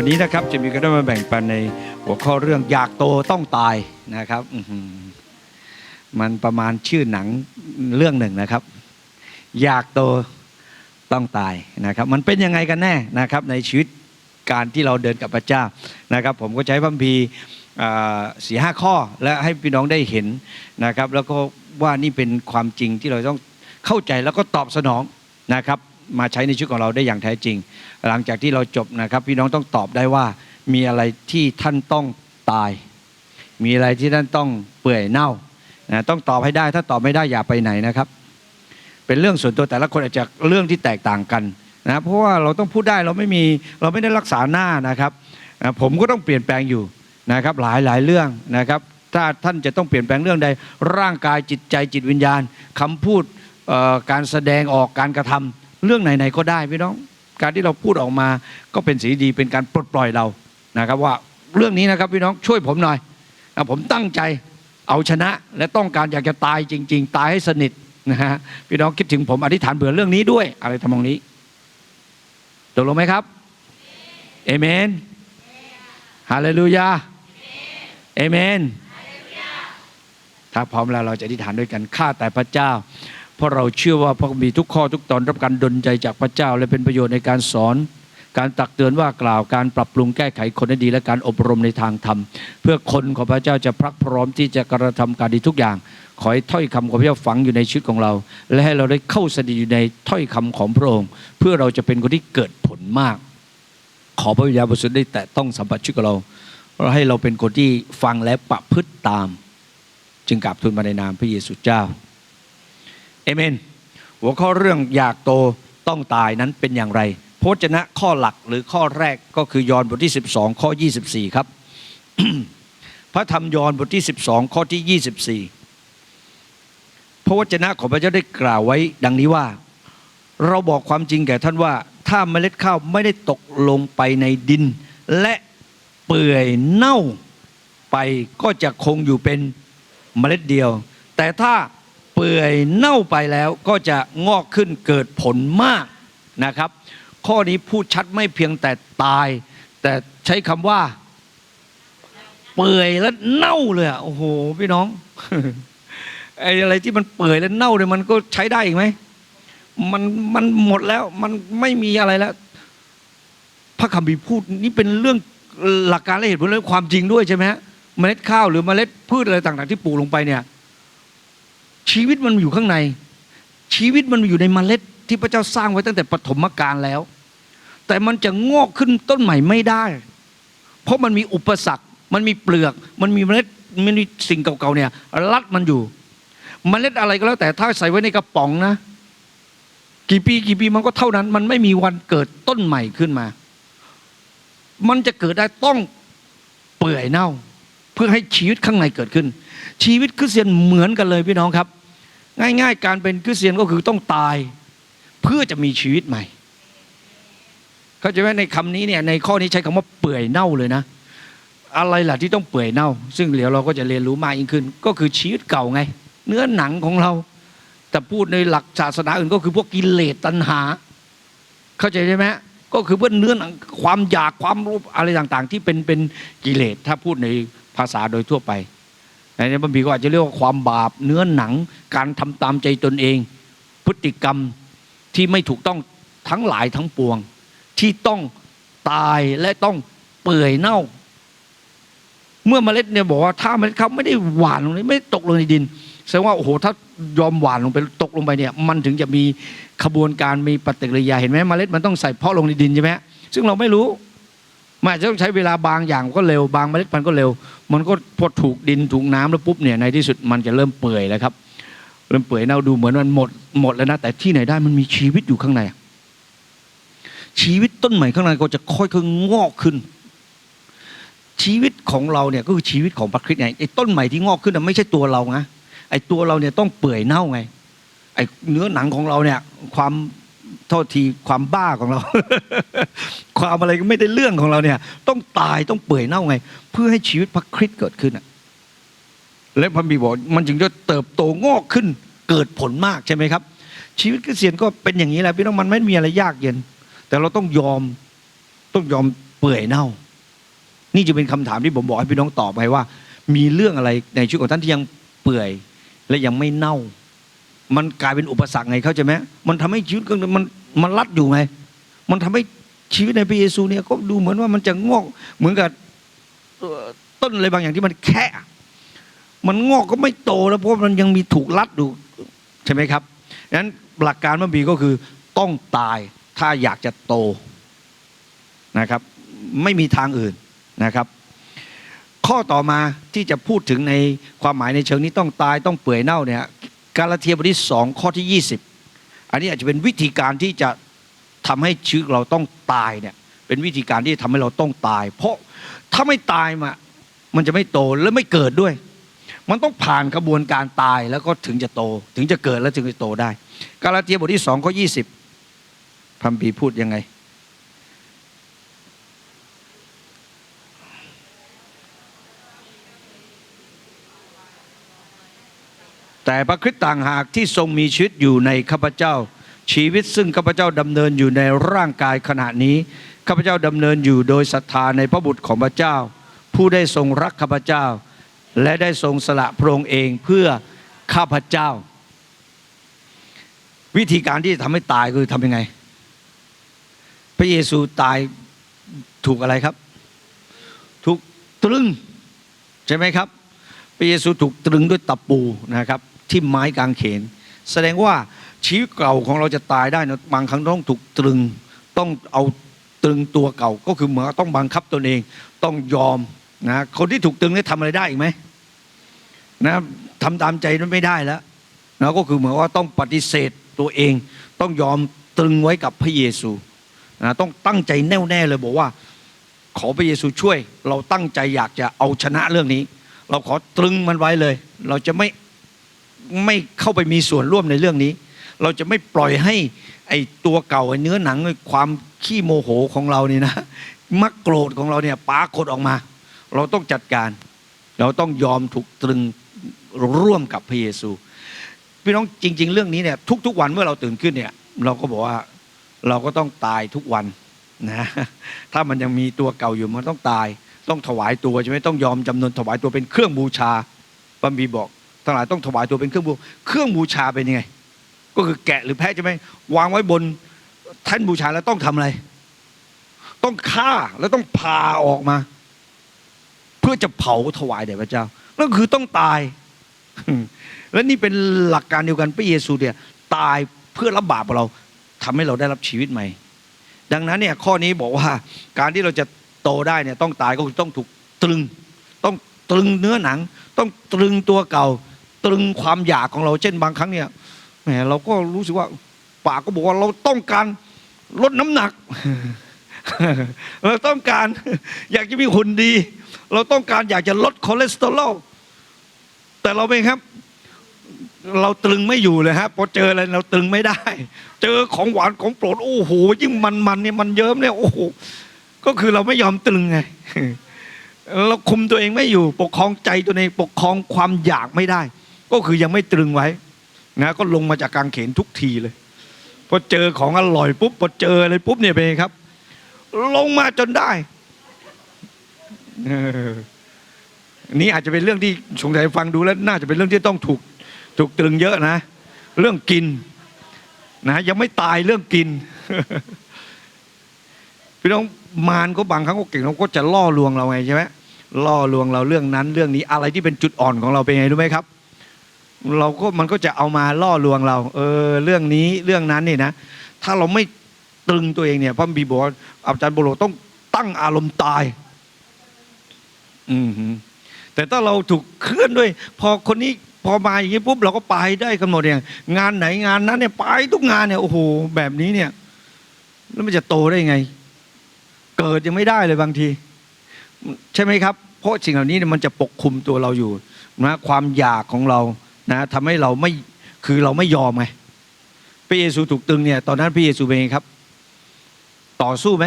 วันนี้นะครับจะมีก็ได้มาแบ่งปันในหัวข้อเรื่องอยากโตต้องตายนะครับมันประมาณชื่อหนังเรื่องหนึ่งนะครับ อยากโตต้องตายนะครับ มันเป็นยังไงกันแน่นะครับ ในชีวิตการที่เราเดินกับพระเจ้านะครับ ผมก็ใช้พัมพีสี่ห้าข้อและให้พี่น้องได้เห็นนะครับ แล้วก็ว่านี่เป็นความจริงที่เราต้องเข้าใจแล้วก็ตอบสนองนะครับ มาใช้ในชีวิตของเราได้อย่างแท้จริง หลังจากที่เราจบนะครับ พี่น้องต้องตอบได้ว่า มีอะไรที่ท่านต้องตาย มีอะไรที่ท่านต้องเปื่อยเน่านะต้องตอบให้ได้ ถ้าตอบไม่ได้อย่าไปไหนนะครับ เป็นเรื่องส่วนตัวแต่ละคนอาจจะเรื่องที่แตกต่างกันนะเพราะว่าเราต้องพูดได้เราไม่มีเราไม่ได้รักษาหน้านะครับนะผมก็ต้องเปลี่ยนแปลงอยู่นะครับหลายหลายเรื่องนะครับ ถ้าท่านจะต้องเปลี่ยนแปลงเรื่องใด ร่างกายจิตใจจิตวิญญาณคำพูดการแสดงออกการกระทำ เรื่องไหนๆก็ได้พี่น้อง การที่เราพูดออกมาก็เป็นสีดีเป็นการปลดปล่อยเรานะครับว่าเรื่องนี้นะครับพี่น้องช่วยผมหน่อยนะผมตั้งใจเอาชนะและต้องการอยากจะตายจริง ๆ ตายให้สนิทนะฮะพี่น้องคิดถึงผมอธิษฐานเผื่อเรื่องนี้ด้วย อะไรทำนองนี้ตกลงไหมครับเอเมนฮาเลลูยาเอเมนถ้าพร้อมแล้วเราจะอธิษฐานด้วยกันข้าแต่พระเจ้า เพราะเราเชื่อว่าพระมีทุกข้อทุกตอนรับการดลใจจากพระเจ้า และเป็นประโยชน์ในการสอน การตักเตือนว่ากล่าวการปรับปรุงแก้ไขคนให้ดีและการอบรมในทางธรรม เพื่อคนของพระเจ้าจะพรักพร้อมที่จะกระทำการดีทุกอย่าง ขอให้ถ้อยคำของพระเจ้าฝังอยู่ในชีวิตของเรา และให้เราได้เข้าสถิตอยู่ในถ้อยคำของพระองค์ เพื่อเราจะเป็นคนที่เกิดผลมาก ขอพระวิญญาณบริสุทธิ์ได้แตะต้องสัมผัสชีวิตของเราเราให้เราเป็นคนที่ฟังและประพฤติตาม จึงกราบทูลมาในนามพระเยซูเจ้า เอเมน หัวข้อเรื่องอยากโตต้องตายนั้นเป็นอย่างไรพระวจนะข้อหลักหรือข้อแรกก็คือยอห์นบทที่ 12 ข้อ 24 ครับ พระธรรมยอห์นบทที่ 12 ข้อที่ 24 พระวจนะของพระเจ้าได้กล่าวไว้ดังนี้ว่า เราบอกความจริงแก่ท่านว่า ถ้าเมล็ดข้าวไม่ได้ตกลงไปในดิน และเปื่อยเน่าไปก็จะคงอยู่เป็นเมล็ดเดียว แต่ถ้า เปื่อยเน่าไปแล้วก็จะงอกขึ้นเกิดผลมากนะครับ ข้อนี้พูดชัดไม่เพียงแต่ตาย แต่ใช้คำว่า เปื่อยและเน่าเลยอะโอ้โหพี่น้องไอ้อะไรที่มันเปื่อยและเน่าเนี่ยมันก็ใช้ได้อีกไหมมันมันหมดแล้วมันไม่มีอะไรแล้ว พระคัมภีร์พูดนี่เป็นเรื่องหลักการและเหตุผลเรื่องความจริงด้วยใช่ไหมฮะเมล็ดข้าวหรือเมล็ดพืชอะไรต่าง ๆ ที่ปลูกลงไปเนี่ย ชีวิตมันอยู่ข้างใน ชีวิตมันอยู่ในเมล็ดที่พระเจ้าสร้างไว้ตั้งแต่ปฐมกาลแล้ว แต่มันจะงอกขึ้นต้นใหม่ไม่ได้ เพราะมันมีอุปสรรค มันมีเปลือก มันมีเมล็ดมันมีสิ่งเก่าๆเนี่ยรัดมันอยู่ เมล็ดอะไรก็แล้วแต่ถ้าใส่ไว้ในกระป๋องนะ กี่ปีกี่ปีมันก็เท่านั้น มันไม่มีวันเกิดต้นใหม่ขึ้นมา มันจะเกิดได้ต้องเปื่อยเน่า เพื่อให้ชีวิตข้างในเกิดขึ้น ชีวิตคริสเตียนเหมือนกันเลยพี่น้องครับ ง่าย ๆ การเป็นคริสเตียนก็คือต้องตาย เพื่อจะมีชีวิตใหม่ เข้าใจไหมในคำนี้เนี่ยในข้อนี้ใช้คำว่าเปื่อยเน่าเลยนะ อะไรล่ะที่ต้องเปื่อยเน่า ซึ่งเดี๋ยวเราก็จะเรียนรู้มากยิ่งขึ้น ก็คือชีวิตเก่าไง เนื้อหนังของเรา แต่พูดในหลักศาสนาอื่นก็คือพวกกิเลสตัณหา เข้าใจใช่ไหมก็คือเพื่อเนื้อหนังความอยากความรู้อะไรต่างๆ ที่เป็นเป็นกิเลสถ้าพูดในภาษาโดยทั่วไป ในนี้บางทีก็อาจจะเรียกว่าความบาปเนื้อหนัง การทำตามใจตนเอง พฤติกรรมที่ไม่ถูกต้องทั้งหลายทั้งปวง ที่ต้องตายและต้องเปื่อยเน่า เมื่อเมล็ดเนี่ยบอกว่าถ้าเมล็ดเขาไม่ได้หวานลงนไม่ได้ตกลงในดินแสดงว่าโอ้โหถ้ายอมหวานลงไปตกลงไปเนี่ย มันถึงจะมีขบวนการมีปฏิกิริยาเห็นไหมเมล็ดมันต้องใส่เพาะลงในดินใช่ไหมซึ่งเราไม่รู้ มันอาจจะต้องใช้เวลาบางอย่างก็เร็วบางเมล็ดพันธุ์ก็เร็ว มันก็พอถูกดินถูกน้ำแล้วปุ๊บเนี่ยในที่สุดมันจะเริ่มเปื่อยแล้วครับ เริ่มเปื่อยเน่าดูเหมือนมันหมดหมดแล้วนะแต่ที่ไหนได้มันมีชีวิตอยู่ข้างใน ชีวิตต้นใหม่ข้างในก็จะค่อยๆงอกขึ้น ชีวิตของเราเนี่ยก็คือชีวิตของพระคริสต์ไงไอ้ต้นใหม่ที่งอกขึ้นน่ะไม่ใช่ตัวเรานะไอ้ตัวเราเนี่ยต้องเปื่อยเน่าไงไอ้เนื้อหนังของเราเนี่ยความ โทษทีความบ้าของเรา ความอะไรก็ไม่ได้เรื่องของเราเนี่ย ต้องตายต้องเปื่อยเน่าไง เพื่อให้ชีวิตพระคริสต์เกิดขึ้นอะและพระบีร์บอกมันจึงจะเติบโตงอกขึ้น เกิดผลมากใช่ไหมครับ ชีวิตคริสเตียนก็เป็นอย่างนี้แหละพี่น้องมันไม่มีอะไรยากเย็น แต่เราต้องยอมต้องยอมเปื่อยเน่า นี่จะเป็นคำถามที่ผมบอกให้พี่น้องตอบไปว่า มีเรื่องอะไรในชีวิตของท่านที่ยังเปื่อยและยังไม่เน่า มันกลายเป็นอุปสรรคไงเข้าใจไหมมันทำให้ชีวิตก็มันมันรัดอยู่ไง มันทำให้ชีวิตในพระเยซูเนี่ยก็ดูเหมือนว่ามันจะงอกเหมือนกับต้นอะไรบางอย่างที่มันแค่มันงอกก็ไม่โตแล้วเพราะมันยังมีถูกรัดอยู่ใช่ไหมครับดังนั้นหลักการมันมีก็คือต้องตายถ้าอยากจะโตนะครับ ไม่มีทางอื่นนะครับ ข้อต่อมาที่จะพูดถึงในความหมายในเชิงนี้ต้องตายต้องเปื่อยเน่าเนี่ย กาลาเทียบทที่สองข้อที่ 20 อันนี้อาจจะเป็นวิธีการที่จะทำให้ชีวิตเราต้องตายเนี่ยเป็นวิธีการที่ทำให้เราต้องตาย เพราะถ้าไม่ตายมามันจะไม่โตและไม่เกิดด้วย มันต้องผ่านกระบวนการตายแล้วก็ถึงจะโต ถึงจะเกิดแล้วถึงจะโตได้ กาลาเทียบทที่สองข้อยี่สิบพัมปีพูดยังไง แต่พระคริสต์ต่างหากที่ทรงมีชีวิตอยู่ในข้าพเจ้า ชีวิตซึ่งข้าพเจ้าดำเนินอยู่ในร่างกายขณะนี้ข้าพเจ้าดำเนินอยู่โดยศรัทธาในพระบุตรของพระเจ้า ผู้ได้ทรงรักข้าพเจ้า และได้ทรงสละพระองค์เองเพื่อข้าพเจ้า วิธีการที่จะทำให้ตายคือทำยังไง พระเยซูตายถูกอะไรครับ ถูกตรึงใช่ไหมครับ พระเยซูถูกตรึงด้วยตะปูนะครับ ที่ไม้กางเขน แสดงว่าชีวิตเก่าของเราจะตายได้นะบางครั้งต้องถูกตรึงต้องเอาตรึงตัวเก่าก็คือเหมือนต้องบังคับตนเองต้องยอมนะคนที่ถูกตรึงได้ทำอะไรได้อีกไหมนะทำตามใจนั้นไม่ได้แล้วนะก็คือเหมือนว่าต้องปฏิเสธตัวเอง ต้องยอมตรึงไว้กับพระเยซูนะต้องตั้งใจแน่วแน่เลยบอกว่า ขอพระเยซูช่วย เราตั้งใจอยากจะเอาชนะเรื่องนี้ เราขอตรึงมันไว้เลย เราจะไม่ ไม่เข้าไปมีส่วนร่วมในเรื่องนี้ เราจะไม่ปล่อยให้ไอ้ตัวเก่าไอ้เนื้อหนังไอ้ความขี้โมโหของเรานี่นะมักโกรธของเราเนี่ยปรากฏออกมา เราต้องจัดการ เราต้องยอมถูกตรึงร่วมกับพระเยซูพี่น้องจริง ๆ เรื่องนี้เนี่ยทุก ๆ วันเมื่อเราตื่นขึ้นเนี่ย เราก็บอกว่าเราก็ต้องตายทุกวันนะถ้ามันยังมีตัวเก่าอยู่มันต้องตาย ต้องถวายตัวใช่ไหมต้องยอมจำนนถวายตัวเป็นเครื่องบูชาพระบีบอก ทั้งหลายต้องถวายตัวเป็นเครื่องบูเครื่องบูชาเป็นยังไง ก็คือแกะหรือแพะใช่ไหมวางไว้บนท่านบูชาแล้วต้องทำอะไร ต้องฆ่าแล้วต้องพาออกมา เพื่อจะเผาถวายแด่พระเจ้านั่นคือต้องตาย และนี่เป็นหลักการเดียวกันพระเยซูเนี่ยตายเพื่อรับบาปเราทำให้เราได้รับชีวิตใหม่ ดังนั้นเนี่ยข้อนี้บอกว่า การที่เราจะโตได้เนี่ยต้องตายก็คือต้องถูกตรึง ต้องตรึงเนื้อหนัง ต้องตรึงตัวเก่า ตรึงความอยากของเรา เช่นบางครั้งเนี่ยแหมเราก็รู้สึกว่าปากก็บอกว่าเราต้องการลดน้ำหนัก เราต้องการอยากจะมีหุ่นดี เราต้องการอยากจะลดคอเลสเตอรอลแต่เราเป็นครับ เราตรึงไม่อยู่เลยฮะพอเจออะไรเราตรึงไม่ได้ เจอของหวานของโปรดโอ้โหยิ่งมันมันเนี่ยมันเยิ้มเนี่ยโอ้โหก็คือเราไม่ยอมตรึงไงเราคุมตัวเองไม่อยู่ ปกครองใจตัวเองปกครองความอยากไม่ได้ ก็คือยังไม่ตรึงไว้นะก็ลงมาจากกางเขนทุกทีเลยพอเจอของอร่อยปุ๊บพอเจออะไรปุ๊บเนี่ยเป็นไงครับ ลงมาจนได้นี่อาจจะเป็นเรื่องที่สงสัยฟังดูแล้วน่าจะเป็นเรื่องที่ต้องถูกถูกตรึงเยอะนะ เรื่องกินนะยังไม่ตายเรื่องกินพี่น้องมารก็บางครั้งก็เก่งเราก็จะล่อลวงเราไงใช่ไหมล่อลวงเราเรื่องนั้นเรื่องนี้อะไรที่เป็นจุดอ่อนของเราเป็นไงรู้ไหมครับ เราก็มันก็จะเอามาล่อลวงเรา เออ เรื่องนี้เรื่องนั้นนี่นะ ถ้าเราไม่ตรึงตัวเองเนี่ยพระบีบอกว่าอาจารย์โบโลต้องตั้งอารมณ์ตาย อืมแต่ถ้าเราถูกเคลื่อนด้วย พอคนนี้พอมาอย่างนี้ปุ๊บเราก็ไปได้กันหมดเนี่ยงานไหนงานนั้นเนี่ยไปทุกงานเนี่ยโอ้โหแบบนี้เนี่ย แล้วมันจะโตได้ยังไง เกิดยังไม่ได้เลยบางที ใช่ไหมครับ เพราะสิ่งเหล่านี้เนี่ยมันจะปกคลุมตัวเราอยู่นะความอยากของเรา นะทำให้เราไม่คือเราไม่ยอมไงพระเยซูถูกตึงเนี่ยตอนนั้นพระเยซูเป็นไงครับ ต่อสู้ไหม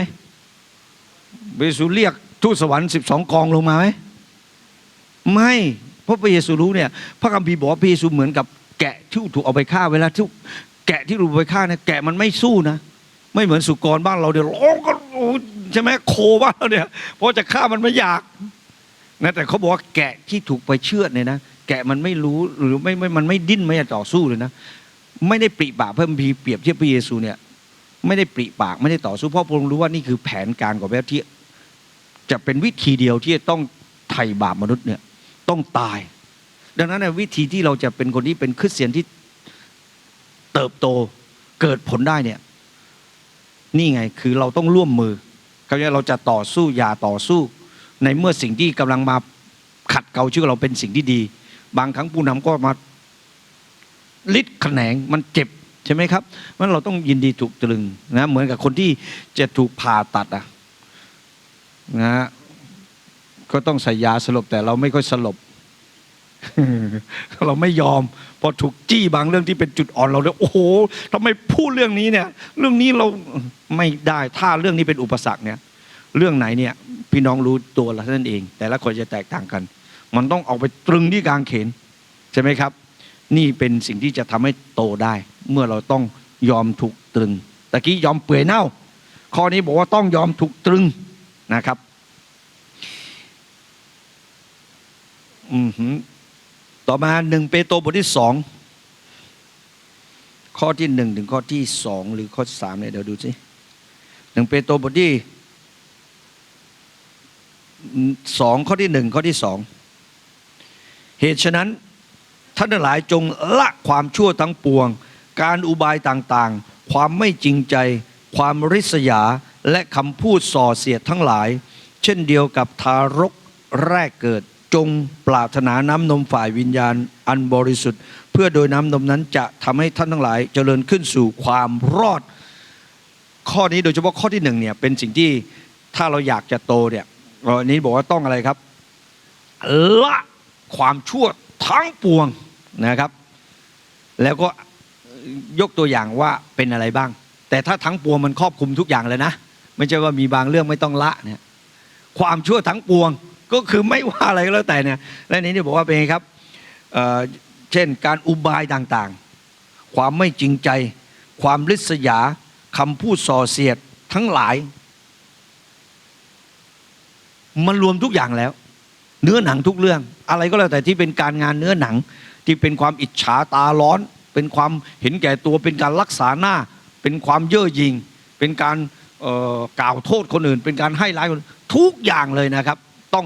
พระเยซูเรียกทูตสวรรค์สิบสองกองลงมาไหมไม่เพราะพระเยซูรู้เนี่ย พระคัมภีร์บอกว่าพระเยซูเหมือนกับแกะที่ถูกเอาไปฆ่าเวลาที่แกะที่ถูกเอาไปฆ่าเนี่ยแกะมันไม่สู้นะไม่เหมือนสุกรบ้านเราเดี๋ยวร้องกันโอ้ใช่ไหมโคบ้านเราเนี่ยเพราะจะฆ่ามันไม่อยากนะแต่เขาบอกว่าแกะที่ถูกไปเชือดเนี่ยนะแกะมันไม่รู้หรือไม่ไม่มันไม่ดิ้นไม่อยากต่อสู้เลยนะ ไม่ได้ปริปากเพิ่มพีเปรียบเทียบพระเยซูเนี่ย ไม่ได้ปริปากไม่ได้ต่อสู้เพราะพระองค์รู้ว่านี่คือแผนการของพระเจ้าที่จะเป็นวิธีเดียวที่จะต้องไถ่บาปมนุษย์เนี่ยต้องตาย ดังนั้นในวิธีที่เราจะเป็นคนที่เป็นคริสเตียนที่เติบโตเกิดผลได้เนี่ย นี่ไงคือเราต้องร่วมมือเขาจะเราจะต่อสู้อย่าต่อสู้ ในเมื่อสิ่งที่กำลังมาขัดเกลาชื่อเราเป็นสิ่งที่ดี บางครั้งผู้นำก็มาลิดแขนงมันเจ็บใช่ไหมครับมันเราต้องยินดีถูกตรึงนะเหมือนกับคนที่จะถูกผ่าตัดอะนะก็ต้องใส่ยาสลบแต่เราไม่ค่อยสลบ เราไม่ยอม พอถูกจี้บางเรื่องที่เป็นจุดอ่อนเราเลยโอ้โหทำไมพูดเรื่องนี้เนี่ย เรื่องนี้เราไม่ได้ถ้าเรื่องนี้เป็นอุปสรรคเนี่ย เรื่องไหนเนี่ย พี่น้องรู้ตัวละนั่นเอง แต่ละคนจะแตกต่างกัน มันต้องเอาไปตรึงที่กลางเขนใช่ไหมครับ นี่เป็นสิ่งที่จะทำให้โตได้ เมื่อเราต้องยอมถูกตรึงตะกี้ยอมเปื่อยเน่า ข้อนี้บอกว่าต้องยอมถูกตรึงนะครับอือต่อมาหนึ่งเปโตรบทที่สองข้อที่หนึ่งถึงข้อที่สองหรือข้อที่สามเนี่ยเดี๋ยวดูสิหนึ่งเปโตรบทที่สองข้อที่หนึ่งข้อที่สอง เหตุฉะนั้นท่านทั้งหลายจงละความชั่วทั้งปวง การอุบายต่างๆ ความไม่จริงใจ ความริษยาและคำพูดส่อเสียดทั้งหลาย เช่นเดียวกับทารกแรกเกิดจงปรารถนาน้ำนมฝ่ายวิญญาณอันบริสุทธิ์ เพื่อโดยน้ำนมนั้นจะทำให้ท่านทั้งหลาย เจริญขึ้นสู่ความรอด ข้อนี้โดยเฉพาะข้อที่หนึ่งเนี่ยเป็นสิ่งที่ถ้าเราอยากจะโตเนี่ยอันนี้บอกว่าต้องอะไรครับละ ความชั่วทั้งปวงนะครับ แล้วก็ยกตัวอย่างว่าเป็นอะไรบ้าง แต่ถ้าทั้งปวงมันครอบคลุมทุกอย่างเลยนะ ไม่ใช่ว่ามีบางเรื่องไม่ต้องละเนี่ยความชั่วทั้งปวงก็คือไม่ว่าอะไรก็แล้วแต่เนี่ยและนี้เนี่ยบอกว่าเป็นไงครับเเช่นการอุบายต่างๆ ความไม่จริงใจ ความริษยาคำพูดส่อเสียดทั้งหลาย มันรวมทุกอย่างแล้ว เนื้อหนังทุกเรื่อง อะไรก็แล้วแต่ที่เป็นการงานเนื้อหนัง ที่เป็นความอิจฉาตาร้อน เป็นความเห็นแก่ตัวเป็นการรักษาหน้า เป็นความเย่อหยิ่งเป็นการกล่าวโทษคนอื่น เป็นการให้ร้ายคนทุกอย่างเลยนะครับ ต้อง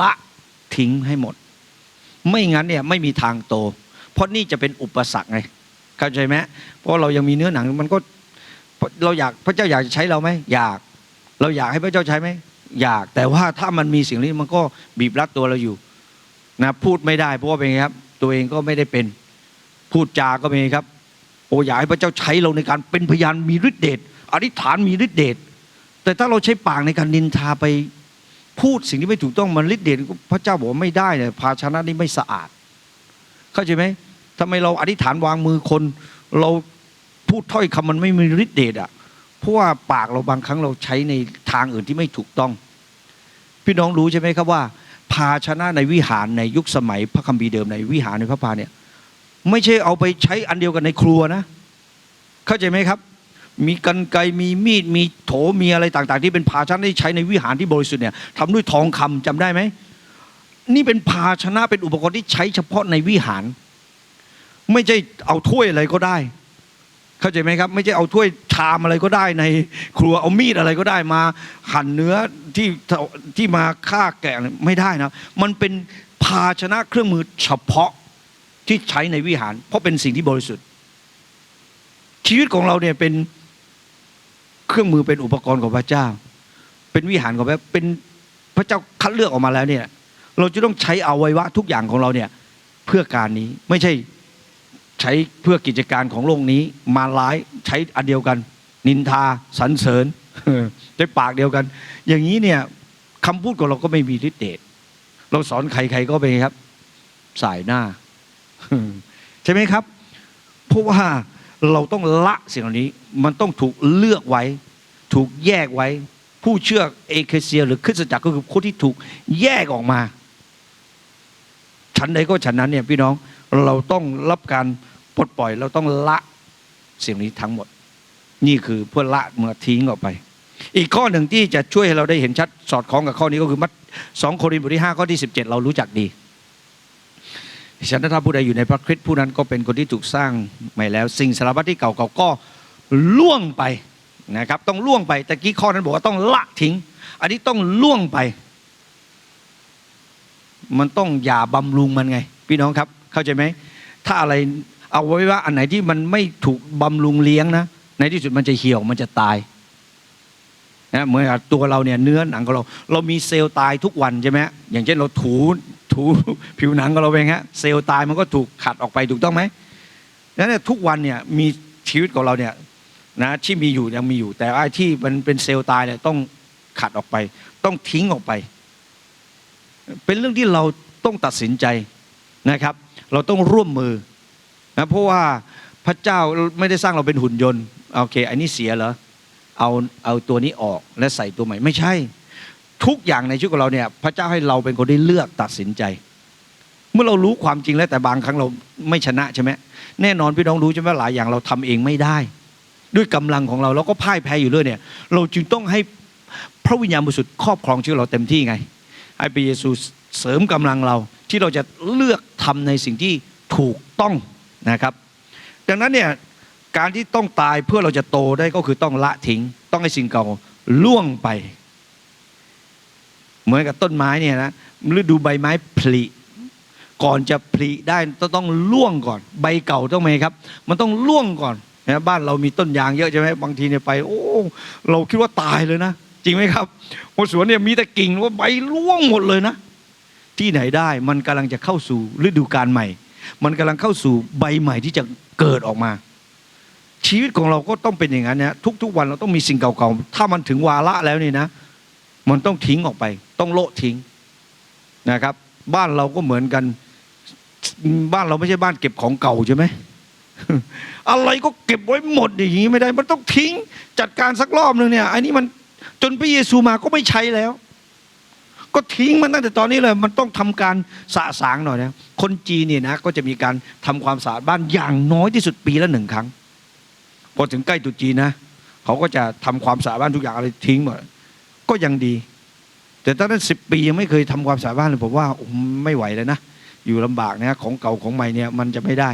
ละทิ้งให้หมด ไม่งั้นเนี่ยไม่มีทางโต เพราะนี่จะเป็นอุปสรรคไงเข้าใจไหมเพราะเรายังมีเนื้อหนังมันก็เราอยากพระเจ้าอยากจะใช้เราไหมอยาก เราอยากให้พระเจ้าใช้ไหม อยาก แต่ว่าถ้ามันมีสิ่งนี้มันก็บีบรัดตัวเราอยู่นะพูดไม่ได้เพราะว่าเป็นไงครับ ตัวเองก็ไม่ได้เป็นพูดจาก็ไม่ครับ โอ้อยากให้พระเจ้าใช้เราในการเป็นพยานมีฤทธิเดชอธิษฐานมีฤทธิเดชแต่ถ้าเราใช้ปากในการนินทาไปพูดสิ่งที่ไม่ถูกต้องมันฤทธิเดชพระเจ้าบอกว่าไม่ได้เนี่ยภาชนะนี้ไม่สะอาด เข้าใจไหมทำไมเราอธิษฐานวางมือคน เราพูดถ้อยคำมันไม่มีฤทธิเดชอะเพราะว่าปากเราบางครั้งเราใช้ในทางอื่นที่ไม่ถูกต้อง พี่น้องรู้ใช่ไหมครับว่า ภาชนะในวิหารในยุคสมัยพระคัมภีร์เดิมในวิหารในพระพาเนี่ยไม่ใช่เอาไปใช้อันเดียวกันในครัวนะ เข้าใจไหมครับ มีกันไกมีมีดมีโถมีอะไรต่าง ๆ ที่เป็นภาชนะที่ใช้ในวิหารที่บริสุทธิ์เนี่ยทำด้วยทองคำจำได้ไหมนี่เป็นภาชนะเป็นอุปกรณ์ที่ใช้เฉพาะในวิหาร ไม่ใช่เอาถ้วยอะไรก็ได้ เข้าใจไหมครับ ไม่ใช่เอาถ้วยชามอะไรก็ได้ในครัวเอามีดอะไรก็ได้มา หั่นเนื้อที่ที่มาฆ่าแกะไม่ได้นะ มันเป็นภาชนะเครื่องมือเฉพาะที่ใช้ในวิหาร เพราะเป็นสิ่งที่บริสุทธิ์ ชีวิตของเราเนี่ยเป็นเครื่องมือเป็นอุปกรณ์ของพระเจ้า เป็นวิหารของพระเป็นพระเจ้าคัดเลือกออกมาแล้วเนี่ย เราจะต้องใช้อวัยวะทุกอย่างของเราเนี่ย เพื่อการนี้ไม่ใช่ ใช้เพื่อกิจการของโลกนี้ มาร้ายใช้อันเดียวกัน นินทาสรรเสริญใช้ปากเดียวกัน อย่างนี้เนี่ยคำพูดของเราก็ไม่มีฤทธิ์เดชเราสอนใครๆก็ไปครับ สายหน้า ใช่ไหมครับ เพราะว่าเราต้องละสิ่งเหล่านี้ มันต้องถูกเลือกไว้ ถูกแยกไว้ ผู้เชื่อเอเคเซีย หรือคริสตจักรก็คือคนที่ถูกแยกออกมา ฉันใดก็ฉันนั้นเนี่ยพี่น้องเราต้องรับการ ปลดปล่อยเราต้องละสิ่งนี้ทั้งหมด นี่คือเพื่อละเมื่อทิ้งออกไป อีกข้อหนึ่งที่จะช่วยให้เราได้เห็นชัดสอดคล้องกับข้อนี้ก็คือมัทสองโครินธ์บทที่ห้าข้อที่สิบเจ็ดเรารู้จักดีฉันถ้าผู้ใดอยู่ในพระคริสต์ผู้นั้นก็เป็นคนที่ถูกสร้างใหม่แล้ว สิ่งสารพัดที่เก่าๆก็ล่วงไปนะครับ ต้องล่วงไปตะกี้ข้อนั้นบอกว่าต้องละทิ้ง อันนี้ต้องล่วงไป มันต้องอย่าบำรุงมันไง พี่น้องครับ เข้าใจไหมถ้าอะไร เอาไว้ว่าอันไหนที่มันไม่ถูกบำรุงเลี้ยงนะ ในที่สุดมันจะเหี่ยวมันจะตายนะเหมือนกับตัวเราเนี่ยเนื้อหนังของเรา เรามีเซลล์ตายทุกวันใช่ไหมอย่างเช่นเราถูถูผิวหนังของเราเองฮะเซลล์ตายมันก็ถูกขัดออกไปถูกต้องไหมนั้นเนี่ยทุกวันเนี่ยมีชีวิตของเราเนี่ยนะที่มีอยู่ยังมีอยู่ แต่ไอ้ที่มันเป็นเซลล์ตายเนี่ยต้องขัดออกไป ต้องทิ้งออกไป เป็นเรื่องที่เราต้องตัดสินใจนะครับ เราต้องร่วมมือ นะเพราะว่าพระเจ้าไม่ได้สร้างเราเป็นหุ่นยนต์โอเค อันนี้เสียเหรอเอาเอาตัวนี้ออกและใส่ตัวใหม่ไม่ใช่ ทุกอย่างในชีวิตของเราเนี่ย พระเจ้าให้เราเป็นคนที่เลือกตัดสินใจ เมื่อเรารู้ความจริงแล้วแต่บางครั้งเราไม่ชนะใช่ไหมแน่นอนพี่น้องรู้ใช่ไหมหลายอย่างเราทำเองไม่ได้ ด้วยกำลังของเราเราก็พ่ายแพ้อยู่เรื่อยเนี่ย เราจึงต้องให้พระวิญญาณบริสุทธิ์ครอบครองชีวิตเราเต็มที่ไงให้พระเยซูเสริมกำลังเราที่เราจะเลือกทำในสิ่งที่ถูกต้อง นะครับ ดังนั้นเนี่ยการที่ต้องตายเพื่อเราจะโตได้ก็คือต้องละทิ้ง ต้องให้สิ่งเก่าล่วงไป เหมือนกับต้นไม้เนี่ยนะฤดูใบไม้ผลิก่อนจะผลิได้ต้องต้องล่วงก่อน ใบเก่าต้องไหมครับ มันต้องล่วงก่อนนะบ้านเรามีต้นยางเยอะใช่ไหมบางทีเนี่ยไป โอ้ เราคิดว่าตายเลยนะ จริงไหมครับบนสวนเนี่ยมีแต่กิ่งว่าใบร่วงหมดเลยนะ ที่ไหนได้มันกำลังจะเข้าสู่ฤดูกาลใหม่ มันกำลังเข้าสู่ใบใหม่ที่จะเกิดออกมา ชีวิตของเราก็ต้องเป็นอย่างนั้นนะทุกๆวันเราต้องมีสิ่งเก่าๆถ้ามันถึงวาระแล้วนี่นะ มันต้องทิ้งออกไป ต้องโละทิ้งนะครับ บ้านเราก็เหมือนกัน บ้านเราไม่ใช่บ้านเก็บของเก่าใช่ไหมอะไรก็เก็บไว้หมดอย่างนี้ไม่ได้ มันต้องทิ้งจัดการสักรอบหนึ่งเนี่ยไอันนี้มันจนพระเยซูมาก็ไม่ใช้แล้ว ก็ทิ้งมันตั้งแต่ตอนนี้เลย มันต้องทำการสะสางหน่อยนะคนจีนเนี่ยนะก็จะมีการทำความสะอาดบ้านอย่างน้อยที่สุดปีละหนึ่งครั้ง พอถึงใกล้ตุจีนนะเขาก็จะทำความสะอาดบ้านทุกอย่างอะไรทิ้งหมดก็ยังดี แต่ตอนนั้นสิบปียังไม่เคยทำความสะอาดบ้านเลยผมว่าไม่ไหวเลยนะอยู่ลำบากนะของเก่าของใหม่เนี่ยมันจะไม่ได้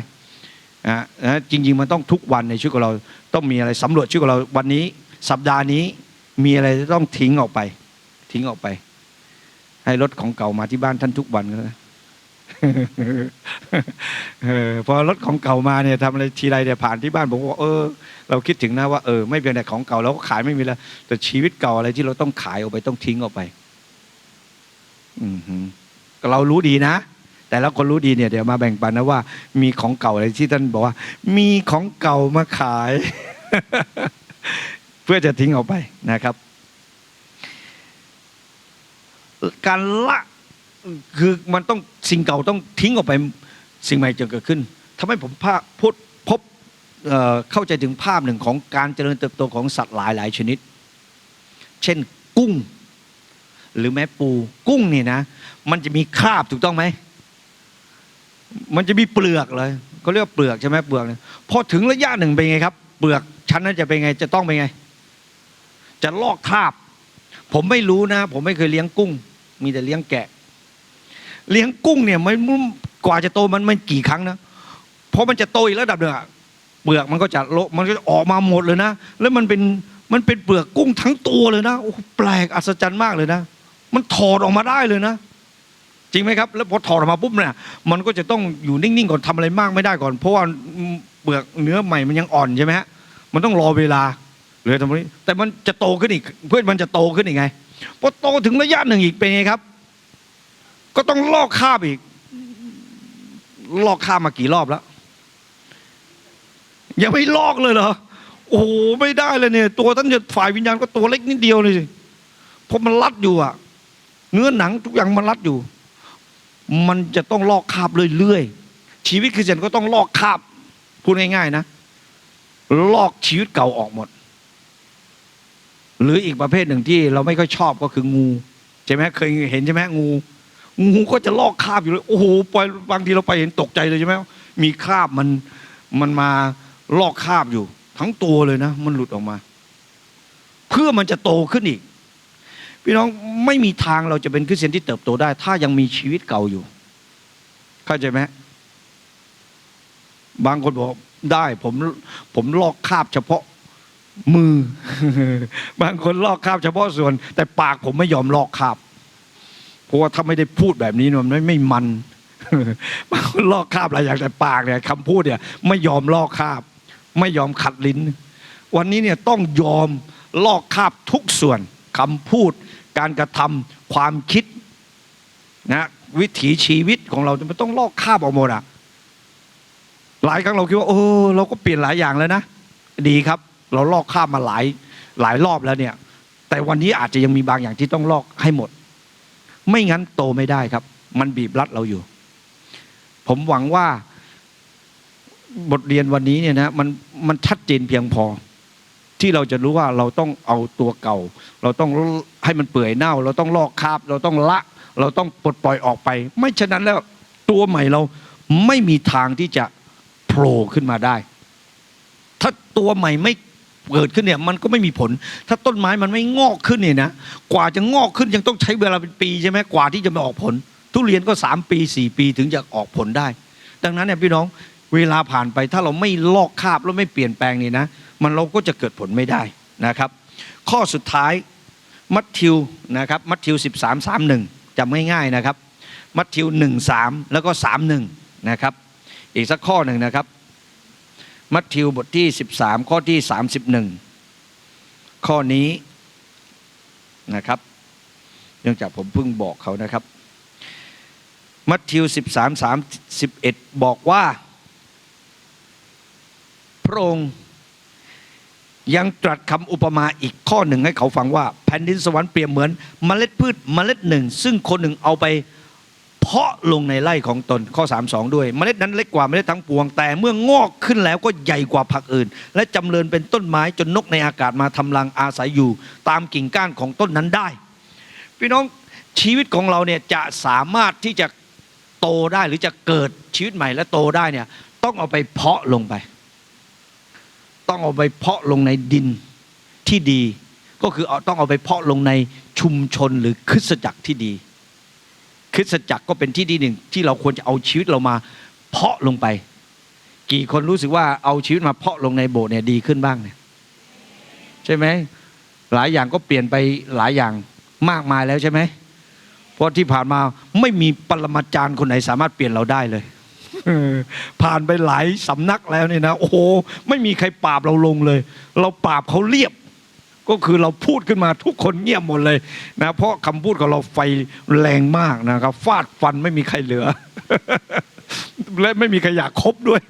นะจริง ๆ มันต้องทุกวันในชีวิตของเราต้องมีอะไรสำรวจชีวิตของเราวันนี้ สัปดาห์นี้มีอะไรที่ต้องทิ้งออกไป ทิ้งออกไป ให้รถของเก่ามาที่บ้านท่านทุกวันก็ได้เออพอรถของเก่ามาเนี่ยทำอะไรทีไรเนี่ยผ่านที่บ้านผมก็บอกเออ เราคิดถึงนะว่าเออไม่เป็นแต่ของเก่าเราก็ขายไม่มีแล้วแต่ชีวิตเก่าอะไรที่เราต้องขายออกไปต้องทิ้งออกไป อืเรารู้ดีนะแต่แล้วคนรู้ดีเนี่ยเดี๋ยวมาแบ่งปันนะว่า มีของเก่าอะไรที่ท่านบอกว่า มีของเก่ามาขาย เพื่อจะทิ้งออกไปนะครับ การละคือมันต้องสิ่งเก่าต้องทิ้งออกไปสิ่งใหม่จะเกิดขึ้นทำให้ผมภาพพบพบเเข้าใจถึงภาพหนึ่งของการเจริญเติบโตของสัตว์หลายหลายชนิด เช่นกุ้ง หรือแม้ปูกุ้งเนี่ยนะ มันจะมีคราบถูกต้องไหมมันจะมีเปลือกเลยเขาเรียกว่าเปลือกใช่ไหมเปลือกเนี่ยพอถึงระยะหนึ่งเป็นไงครับ เปลือกชั้นนั้นจะเป็นไงจะต้องเป็นไง จะลอกคราบ ผมไม่รู้นะ ผมไม่เคยเลี้ยงกุ้ง มีแต่เลี้ยงแกะ เลี้ยงกุ้งเนี่ยมันกว่าจะโตมันมันกี่ครั้งนะเพราะมันจะโตอีกระดับหนึ่งอะเปลือกมันก็จะโลมันก็จะออกมาหมดเลยนะ แล้วมันเป็นมันเป็นเปลือกกุ้งทั้งตัวเลยนะโอ้แปลกอัศจรรย์มากเลยนะ มันถอดออกมาได้เลยนะจริงไหมครับ แล้วพอถอดออกมาปุ๊บเนี่ยมันก็จะต้องอยู่นิ่งๆก่อนทำอะไรมากไม่ได้ก่อน เพราะว่าเปลือกเนื้อใหม่มันยังอ่อนใช่ไหมฮะมันต้องรอเวลาเลยทำนี้แต่มันจะโตขึ้นอีก เพื่อนมันจะโตขึ้นอีกไง พอโตถึงระยะหนึ่งอีกเป็นไงครับ ก็ต้องลอกคาบอีก ลอกคาบมากี่รอบแล้ว ยังไม่ลอกเลยเหรอโอ้โหไม่ได้เลยเนี่ย ตัวท่านจะฝ่ายวิญญาณก็ตัวเล็กนิดเดียวเลยสิเพราะมันรัดอยู่อะเนื้อหนังทุกอย่างมันรัดอยู่ มันจะต้องลอกคาบเรื่อยๆชีวิตคริสเตียนก็ต้องลอกคาบพูดง่ายๆนะ ลอกชีวิตเก่าออกหมด หรืออีกประเภทหนึ่งที่เราไม่ค่อยชอบก็คืองูใช่ไหมเคยเห็นใช่ไหมงู งูก็จะลอกคราบอยู่เลยโอ้โหปล่อยบางทีเราไปเห็นตกใจเลยใช่ไหมมีคราบมันมันมาลอกคราบอยู่ ทั้งตัวเลยนะ มันหลุดออกมา เพื่อมันจะโตขึ้นอีก พี่น้องไม่มีทางเราจะเป็นคริสเตียนที่เติบโตได้ ถ้ายังมีชีวิตเก่าอยู่ เข้าใจไหมบางคนบอกได้ผมผมลอกคราบเฉพาะ มือ บางคนลอกคราบเฉพาะส่วน แต่ปากผมไม่ยอมลอกคราบเพราะว่าถ้าไม่ได้พูดแบบนี้มันไม่ไม่มันบางคนลอกคราบอะไรอย่างแต่ปากเนี่ยคำพูดเนี่ยไม่ยอมลอกคราบ ไม่ยอมขัดลิ้น วันนี้เนี่ยต้องยอมลอกคราบทุกส่วนคำพูด การกระทำความคิดนะวิถีชีวิตของเราจะไมันต้องลอกคราบออกหมดอะหลายครั้งเราคิดว่าเออเราก็เปลี่ยนหลายอย่างแล้วนะ ดีครับ เราลอกคราบมาหลายหลายรอบแล้วเนี่ย แต่วันนี้อาจจะยังมีบางอย่างที่ต้องลอกให้หมด ไม่งั้นโตไม่ได้ครับ มันบีบรัดเราอยู่ ผมหวังว่าบทเรียนวันนี้เนี่ยนะมันมันชัดเจนเพียงพอ ที่เราจะรู้ว่าเราต้องเอาตัวเก่า เราต้องให้มันเปื่อยเน่า เราต้องลอกคาบ เราต้องละ เราต้องปลดปล่อยออกไป ไม่ฉะนั้นแล้วตัวใหม่เราไม่มีทางที่จะโผล่ขึ้นมาได้ ถ้าตัวใหม่ไม่ เกิดขึ้นเนี่ยมันก็ไม่มีผล ถ้าต้นไม้มันไม่งอกขึ้นเนี่ยนะกว่าจะงอกขึ้นยังต้องใช้เวลาเป็นปีใช่ไหมกว่าที่จะมาออกผล ทุเรียนก็สามปีสี่ปีถึงจะออกผลได้ ดังนั้นเนี่ยพี่น้องเวลาผ่านไปถ้าเราไม่ลอกคาบแล้วไม่เปลี่ยนแปลงนี่นะ มันเราก็จะเกิดผลไม่ได้นะครับ ข้อสุดท้ายมัทธิวนะครับมัทธิว 13 31จำง่ายๆนะครับ มัทธิว 1 3 แล้วก็ 3 1 นะครับ อีกสักข้อหนึ่งนะครับ มัทธิวบทที่ 13 ข้อที่ 31 ข้อนี้นะครับ เนื่องจากผมเพิ่งบอกเขานะครับ มัทธิว 13 31 บอกว่า พระองค์ยังตรัสคำอุปมาอีกข้อหนึ่งให้เขาฟังว่า แผ่นดินสวรรค์เปรียบเหมือนเมล็ดพืชเมล็ดหนึ่ง ซึ่งคนหนึ่งเอาไป เพาะลงในไร่ของตนข้อ 32 ด้วย เมล็ดนั้นเล็กกว่าเมล็ดทั้งปวง แต่เมื่องอกขึ้นแล้วก็ใหญ่กว่าผักอื่น และจำเริญเป็นต้นไม้จนนกในอากาศมาทำรังอาศัยอยู่ ตามกิ่งก้านของต้นนั้นได้ พี่น้องชีวิตของเราเนี่ยจะสามารถที่จะโตได้หรือจะเกิดชีวิตใหม่และโตได้เนี่ยต้องเอาไปเพาะลงไป ต้องเอาไปเพาะลงในดินที่ดี ก็คือเอาต้องเอาไปเพาะลงในชุมชนหรือคริสตจักรที่ดี ริสตจักรก็เป็นที่ดีหนึ่ง ที่เราควรจะเอาชีวิตเรามาเพาะลงไป กี่คนรู้สึกว่าเอาชีวิตมาเพาะลงในโบสถ์เนี่ยดีขึ้นบ้างเนี่ยใช่ไหมหลายอย่างก็เปลี่ยนไปหลายอย่างมากมายแล้วใช่ไหมเพราะที่ผ่านมาไม่มีปรมาจารย์คนไหนสามารถเปลี่ยนเราได้เลยผ่านไปหลายสำนักแล้วเนี่ยนะ โอ้โห ไม่มีใครปราบเราลงเลย เราปราบเขาเรียบ ก็คือเราพูดขึ้นมาทุกคนเงียบหมดเลยนะเพราะคำพูดของเราไฟแรงมากนะครับ ฟาดฟันไม่มีใครเหลือ และไม่มีใครอยากคบด้วย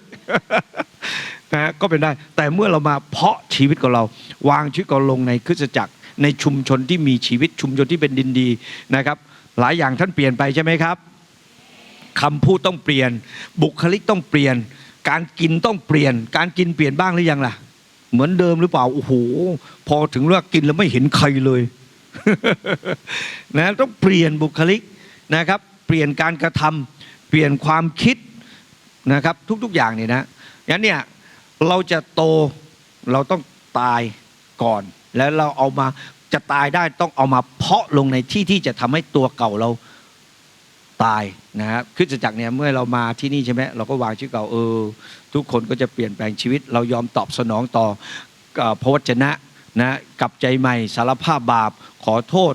นะก็เป็นได้ แต่เมื่อเรามาเพาะชีวิตของเรา วางชีวิตของเราลงในคริสตจักรในชุมชนที่มีชีวิตชุมชนที่เป็นดินดีนะครับ หลายอย่างท่านเปลี่ยนไปใช่ไหมครับคำพูดต้องเปลี่ยน บุคลิกต้องเปลี่ยน การกินต้องเปลี่ยน การกินเปลี่ยนบ้างหรือยังล่ะ เหมือนเดิมหรือเปล่า โอ้โห พอถึงเรื่องกินแล้วไม่เห็นใครเลยนะต้องเปลี่ยนบุคลิกนะครับ เปลี่ยนการกระทำเปลี่ยนความคิดนะครับ ทุกๆอย่างเนี่ยนะงั้นเนี่ยเราจะโตเราต้องตายก่อน แล้วเราเอามาจะตายได้ต้องเอามาเพาะลงในที่ที่จะทำให้ตัวเก่าเราตาย นะครับคริสตจักรเนี่ยเมื่อเรามาที่นี่ใช่ไหมเราก็วางชื่อเก่าเออ ทุกคนก็จะเปลี่ยนแปลงชีวิต เรายอมตอบสนองต่อพระวจนะนะกลับใจใหม่สารภาพบาปขอโทษ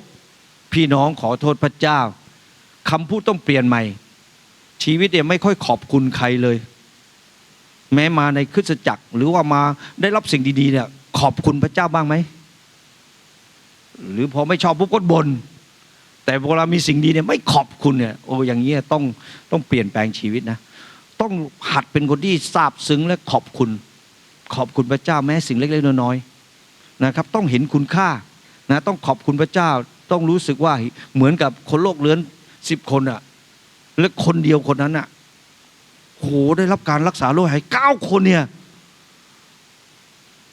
พี่น้องขอโทษพระเจ้าคำพูดต้องเปลี่ยนใหม่ ชีวิตเนี่ยไม่ค่อยขอบคุณใครเลย แม้มาในคริสตจักร หรือว่ามาได้รับสิ่งดีๆเนี่ยขอบคุณพระเจ้าบ้างไหมหรือพอไม่ชอบปุ๊บก็บ่น แต่เวลามีสิ่งดีเนี่ยไม่ขอบคุณเนี่ยโอ้อย่างเงี้ยต้องต้องเปลี่ยนแปลงชีวิตนะ ต้องหัดเป็นคนที่ซาบซึ้งและขอบคุณ ขอบคุณพระเจ้าแม้สิ่งเล็กๆน้อยๆนะครับ ต้องเห็นคุณค่านะต้องขอบคุณพระเจ้าต้องรู้สึกว่าเหมือนกับคนโลกเลื้อนสิบคนอะและคนเดียวคนนั้นอะโหได้รับการรักษาโรคหายเก้าคนเนี่ย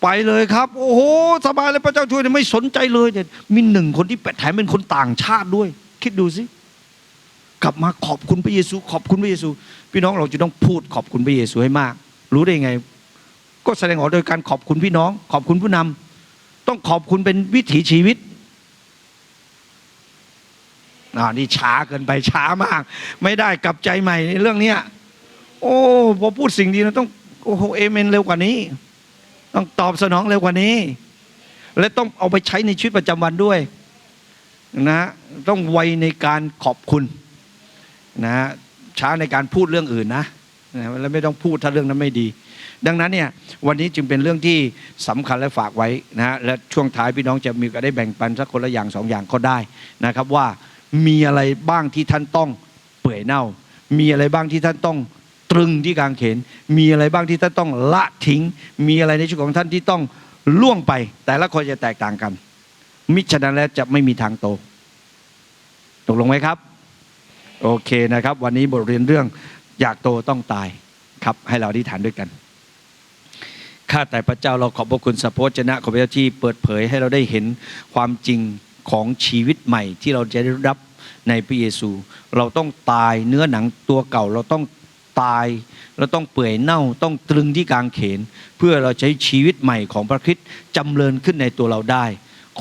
ไปเลยครับ โอ้โหสบายเลยพระเจ้าช่วยเนี่ยไม่สนใจเลยเนี่ยมีหนึ่งคนที่แถมเป็นคนต่างชาติด้วย คิดดูสิกลับมาขอบคุณพระเยซู ขอบคุณพระเยซู พี่น้องเราจะต้องพูดขอบคุณพระเยซูให้มาก รู้ได้ไง ก็แสดงออกโดยการขอบคุณพี่น้อง ขอบคุณผู้นำต้องขอบคุณเป็นวิถีชีวิตอ่านี่ช้าเกินไปช้ามาก ไม่ได้กลับใจใหม่ในเรื่องเนี้ย โอ้พอพูดสิ่งดีเราต้องโอ้โหเอเมนเร็วกว่านี้ ต้องตอบสนองเร็วกว่านี้ และต้องเอาไปใช้ในชีวิตประจำวันด้วยนะต้องไวในการขอบคุณนะช้าในการพูดเรื่องอื่นนะนะแล้วไม่ต้องพูดถ้าเรื่องนั้นไม่ดี ดังนั้นเนี่ยวันนี้จึงเป็นเรื่องที่สำคัญและฝากไว้นะฮะและช่วงท้ายพี่น้องจะมีก็ได้แบ่งปันสักคนละอย่างสองอย่างก็ได้นะครับว่ามีอะไรบ้างที่ท่านต้องเปื่อยเน่า มีอะไรบ้างที่ท่านต้อง ตรึงที่กางเขน มีอะไรบ้างที่ท่านต้องละทิ้ง มีอะไรในชีวิตของท่านที่ต้องล่วงไป แต่ละคนจะแตกต่างกัน มิฉะนั้นแล้วจะไม่มีทางโต ตกลงไหมครับ โอเคนะครับ วันนี้บทเรียนเรื่องอยากโตต้องตายครับ ให้เราอธิษฐานด้วยกันข้าแต่พระเจ้าเราขอบพระคุณสัพพจนะของพระเจ้าที่เปิดเผยให้เราได้เห็นความจริงของชีวิตใหม่ที่เราจะได้รับในพระเยซู เราต้องตายเนื้อหนังตัวเก่าเราต้อง ตาย เราต้องเปื่อยเน่าต้องตรึงที่กางเขน เพื่อเราใช้ชีวิตใหม่ของพระคริสต์จำเริญขึ้นในตัวเราได้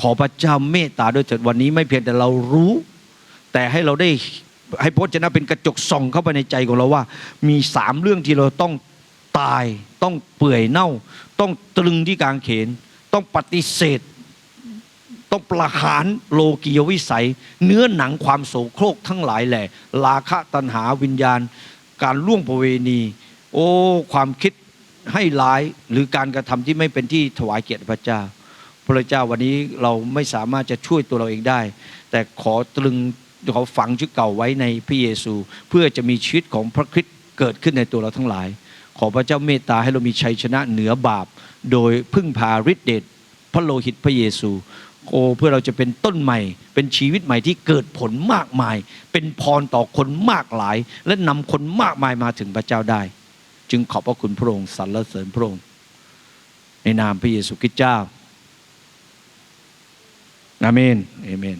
ขอพระเจ้าเมตตาด้วยเถิดวันนี้ไม่เพียงแต่เรารู้ แต่ให้เราได้ให้พระเจ้าเป็นกระจกส่องเข้าไปในใจของเราว่า มีสามเรื่องที่เราต้องตาย ต้องเปื่อยเน่า ต้องตรึงที่กางเขน ต้องปฏิเสธ ต้องประหารโลกียวิสัย เนื้อหนังความโสโครกทั้งหลายแหละราคะตัณหาวิญญาณ การล่วงประเวณี โอ้ ความคิดให้ร้ายหรือการกระทำที่ไม่เป็นที่ถวายเกียรติพระเจ้า พระเจ้าวันนี้เราไม่สามารถจะช่วยตัวเราเองได้ แต่ขอตรึงขอฝังชื่อเก่าไว้ในพระเยซู เพื่อจะมีชีวิตของพระคริสต์เกิดขึ้นในตัวเราทั้งหลาย ขอพระเจ้าเมตตาให้เรามีชัยชนะเหนือบาป โดยพึ่งพาฤทธิเดชพระโลหิตพระเยซู โอ้เพื่อเราจะเป็นต้นใหม่ เป็นชีวิตใหม่ที่เกิดผลมากมาย เป็นพรต่อคนมากหลาย และนำคนมากมายมาถึงพระเจ้าได้ จึงขอบพระคุณพระองค์สรรเสริญพระองค์ ในนามพระเยซูคริสต์เจ้าอาเมนอเมน